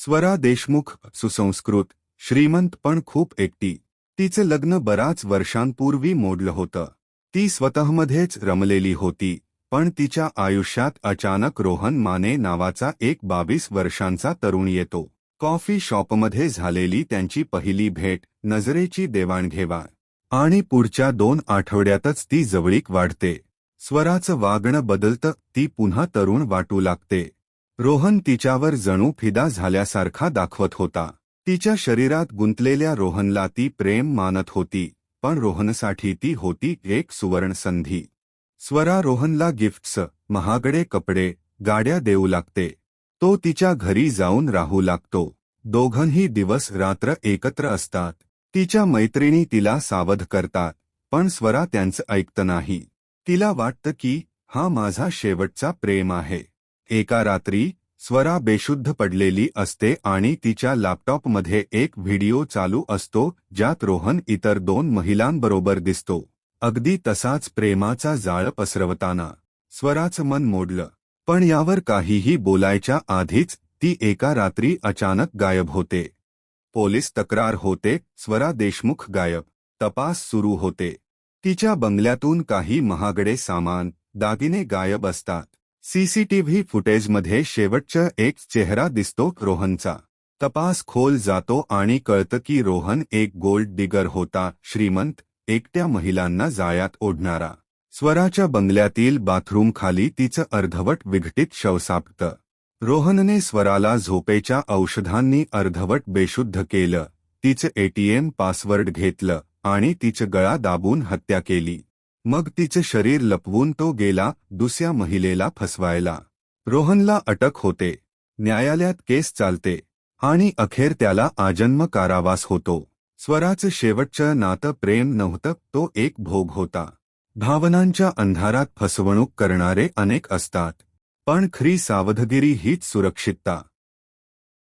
स्वरा देशमुख सुसंस्कृत श्रीमंत पण खूप एकटी. तिचं लग्न बराच वर्षांपूर्वी मोडलं होतं. ती स्वतःमध्येच रमलेली होती पण तिच्या आयुष्यात अचानक रोहन माने नावाचा एक बावीस वर्षांचा तरुण येतो. कॉफी शॉपमध्ये झालेली त्यांची पहिली भेट नजरेची देवाणघेवाण. आणि पुढच्या दोन आठवड्यातच ती जवळीक वाढते. स्वराचं वागणं बदलतं ती पुन्हा तरुण वाटू लागते. रोहन तिच्यावर जणू फिदा झाल्यासारखा दाखवत होता. तिच्या शरीरात गुंतलेल्या रोहनला ती प्रेम मानत होती पण रोहनसाठी ती होती एक सुवर्ण संधी स्वरा रोहनला गिफ्ट्स महागडे कपडे गाड्या देऊ लागते. तो तिच्या घरी जाऊन राहू लागतो. दोघंही दिवस रात्र एकत्र असतात. तिच्या मैत्रिणी तिला सावध करतात पण स्वरा त्यांचं ऐकत नाही. तिला वाटतं की हा माझा शेवटचा प्रेम आहे. एका रात्री स्वरा बेशुद्ध पडलेली असते आणि तिच्या लॅपटॉपमध्ये एक व्हिडिओ चालू असतो ज्यात रोहन इतर दोन महिलांबरोबर दिसतो. अगदी तसाच प्रेमाचा जाळ पसरवताना स्वराचं मन मोडलं. पण यावर काहीही बोलायच्या आधीच ती एका रात्री अचानक गायब होते. पोलीस तक्रार होते स्वरा देशमुख गायब. तपास सुरू होते. तिच्या बंगल्यातून काही महागडे सामान दागिने गायब असतात. सीसीटीव्ही फुटेजमध्ये शेवटचा एक चेहरा दिसतो रोहनचा. तपास खोल जातो आणि कळतं की रोहन एक गोल्ड डिगर होता श्रीमंत एकट्या महिलांना जाळ्यात ओढणारा. स्वराच्या बंगल्यातील बाथरूम खाली तिचं अर्धवट विघटित शव सापतं रोहनने स्वराला झोपेच्या औषधांनी अर्धवट बेशुद्ध केलं तिचं एटीएम पासवर्ड घेतलं आणि तिचं गळा दाबून हत्या केली. मग तिचं शरीर लपवून तो गेला दुसऱ्या महिलेला फसवायला. रोहनला अटक होते. न्यायालयात केस चालते. आणि अखेर त्याला आजन्म कारावास होतो. स्वराचं शेवटचं नातं प्रेम नव्हतं तो एक भोग होता. भावनांच्या अंधारात फसवणूक करणारे अनेक असतात. पण खरी सावधगिरी हीच सुरक्षितता.